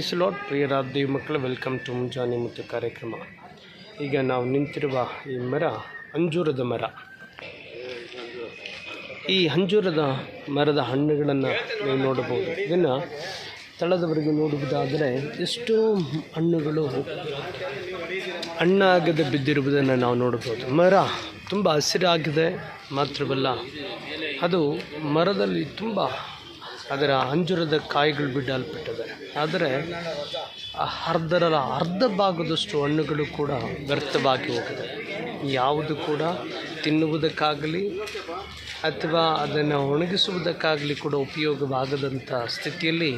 Slot ಪ್ರಿಯರಾದ Dev ಮಕ್ಕಳು welcome to ಮುಂಜಾನೆ ಮತ್ತು ಕಾರ್ಯಕ್ರಮ. ಈಗ ನಾವು ನಿಂತಿರುವ ಈ ಮರ, ಅಂಜೂರದ ಮರ. ಈ ಅಂಜೂರದ ಮರದ ಹಣ್ಣುಗಳನ್ನು ನೀವು ನೋಡಬಹುದು. ಇದನ್ನು ತಳದವರೆಗೆ ನೋಡುವುದಾದರೆ, ಎಷ್ಟೋ ಹಣ್ಣುಗಳು ಹಣ್ಣಾಗದೆ ಬಿದ್ದಿರುವುದನ್ನು ನಾವು ನೋಡಬಹುದು. ಮರ ತುಂಬ ಹಸಿರಾಗಿದೆ, ಮಾತ್ರವಲ್ಲ, ಅದು ಮರದಲ್ಲಿ ತುಂಬ ಅದರ ಅಂಜೂರದ ಕಾಯಿಗಳು ಬಿಡಲ್ಪಟ್ಟಿದೆ ಆದರೆ ಆ ಅರ್ಧರ ಅರ್ಧ ಭಾಗದಷ್ಟು ಹಣ್ಣುಗಳು ಕೂಡ ವ್ಯರ್ಥವಾಗಿ ಹೋಗಿದೆ. ಯಾವುದು ಕೂಡ ತಿನ್ನುವುದಕ್ಕಾಗಲಿ ಅಥವಾ ಅದನ್ನು ಒಣಗಿಸುವುದಕ್ಕಾಗಲಿ ಕೂಡ ಉಪಯೋಗವಾಗದಂಥ ಸ್ಥಿತಿಯಲ್ಲಿ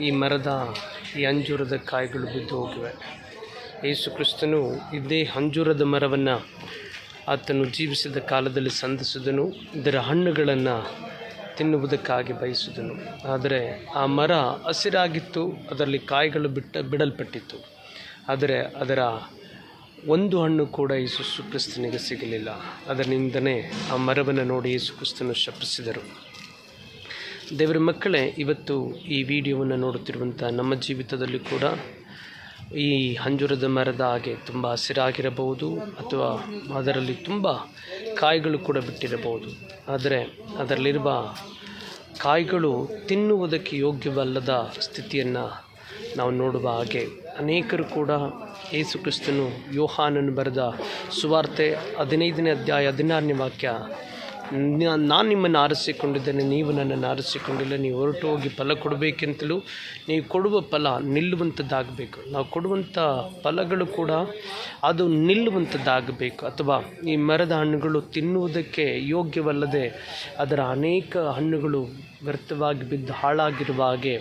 ಈ ಮರದ, ಈ ಅಂಜೂರದ ಕಾಯಿಗಳು ಬಿದ್ದು ಹೋಗಿವೆ. ಯೇಸು ಕ್ರಿಸ್ತನು ಇದೇ ಅಂಜೂರದ ಮರವನ್ನು ಆತನು ಜೀವಿಸಿದ ಕಾಲದಲ್ಲಿ ಸಂಧಿಸಿದನು. ಇದರ ಹಣ್ಣುಗಳನ್ನು ತಿನ್ನುವುದಕ್ಕಾಗಿ ಬಯಸಿದನು. ಆದರೆ ಆ ಮರ ಹಸಿರಾಗಿತ್ತು, ಅದರಲ್ಲಿ ಕಾಯಿಗಳು ಬಿಟ್ಟ, ಬಿಡಲ್ಪಟ್ಟಿತ್ತು. ಆದರೆ ಅದರ ಒಂದು ಹಣ್ಣು ಕೂಡ ಯೇಸು ಕ್ರಿಸ್ತನಿಗೆ ಸಿಗಲಿಲ್ಲ. ಅದರಿಂದನೇ ಆ ಮರವನ್ನು ನೋಡಿ ಯೇಸು ಕ್ರಿಸ್ತನು ಶಪಿಸಿದರು. ದೇವರ ಮಕ್ಕಳೇ, ಇವತ್ತು ಈ ವಿಡಿಯೋವನ್ನು ನೋಡುತ್ತಿರುವಂಥ ನಮ್ಮ ಜೀವಿತದಲ್ಲಿ ಕೂಡ ಈ ಅಂಜೂರದ ಮರದ ಹಾಗೆ ತುಂಬ ಹಸಿರಾಗಿರಬಹುದು ಅಥವಾ ಅದರಲ್ಲಿ ತುಂಬ ಕಾಯಿಗಳು ಕೂಡ ಬಿಟ್ಟಿರಬಹುದು. ಆದರೆ ಅದರಲ್ಲಿರುವ ಕಾಯಿಗಳು ತಿನ್ನುವುದಕ್ಕೆ ಯೋಗ್ಯವಲ್ಲದ ಸ್ಥಿತಿಯನ್ನು ನಾವು ನೋಡುವ ಹಾಗೆ ಅನೇಕರು ಕೂಡ ಯೇಸು ಕ್ರಿಸ್ತನು ಯೋಹಾನನ್ನು ಬರೆದ ಸುವಾರ್ತೆ ಹದಿನೈದನೇ ಅಧ್ಯಾಯ ಹದಿನಾರನೇ ವಾಕ್ಯ ನಾನು ನಿಮ್ಮನ್ನು ಆರಿಸಿಕೊಂಡಿದ್ದೇನೆ, ನೀವು ನನ್ನನ್ನು ಆರಿಸಿಕೊಂಡಿಲ್ಲ, ನೀವು ಹೊರಟು ಹೋಗಿ ಫಲ ಕೊಡಬೇಕೆಂತಲೂ ನೀವು ಕೊಡುವ ಫಲ ನಿಲ್ಲುವಂಥದ್ದಾಗಬೇಕು. ನಾವು ಕೊಡುವಂಥ ಫಲಗಳು ಕೂಡ ಅದು ನಿಲ್ಲುವಂಥದ್ದಾಗಬೇಕು. ಅಥವಾ ಈ ಮರದ ಹಣ್ಣುಗಳು ತಿನ್ನುವುದಕ್ಕೆ ಯೋಗ್ಯವಲ್ಲದೆ ಅದರ ಅನೇಕ ಹಣ್ಣುಗಳು ವ್ಯರ್ಥವಾಗಿ ಬಿದ್ದು ಹಾಳಾಗಿರುವ ಹಾಗೆ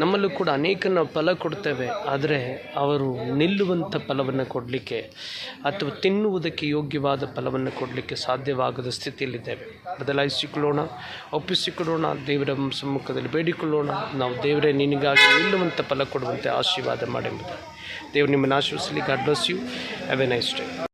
ನಮ್ಮಲ್ಲೂ ಕೂಡ ಅನೇಕ ನಾವು ಫಲ ಕೊಡ್ತೇವೆ. ಆದರೆ ಅವರು ನಿಲ್ಲುವಂಥ ಫಲವನ್ನು ಕೊಡಲಿಕ್ಕೆ ಅಥವಾ ತಿನ್ನುವುದಕ್ಕೆ ಯೋಗ್ಯವಾದ ಫಲವನ್ನು ಕೊಡಲಿಕ್ಕೆ ಸಾಧ್ಯವಾಗದ ಸ್ಥಿತಿಯಲ್ಲಿದ್ದೇವೆ. ಬದಲಾಯಿಸಿಕೊಳ್ಳೋಣ, ಒಪ್ಪಿಸಿಕೊಳ್ಳೋಣ, ದೇವರ ಸಮ್ಮುಖದಲ್ಲಿ ಬೇಡಿಕೊಳ್ಳೋಣ. ನಾವು ದೇವರೇ, ನಿನಗಾಗಿ ನಿಲ್ಲುವಂಥ ಫಲ ಕೊಡುವಂತೆ ಆಶೀರ್ವಾದ ಮಾಡೆಂಬುದು ದೇವರು ನಿಮ್ಮನ್ನು ಆಶೀರ್ವಿಸಲಿ God bless you have a nice day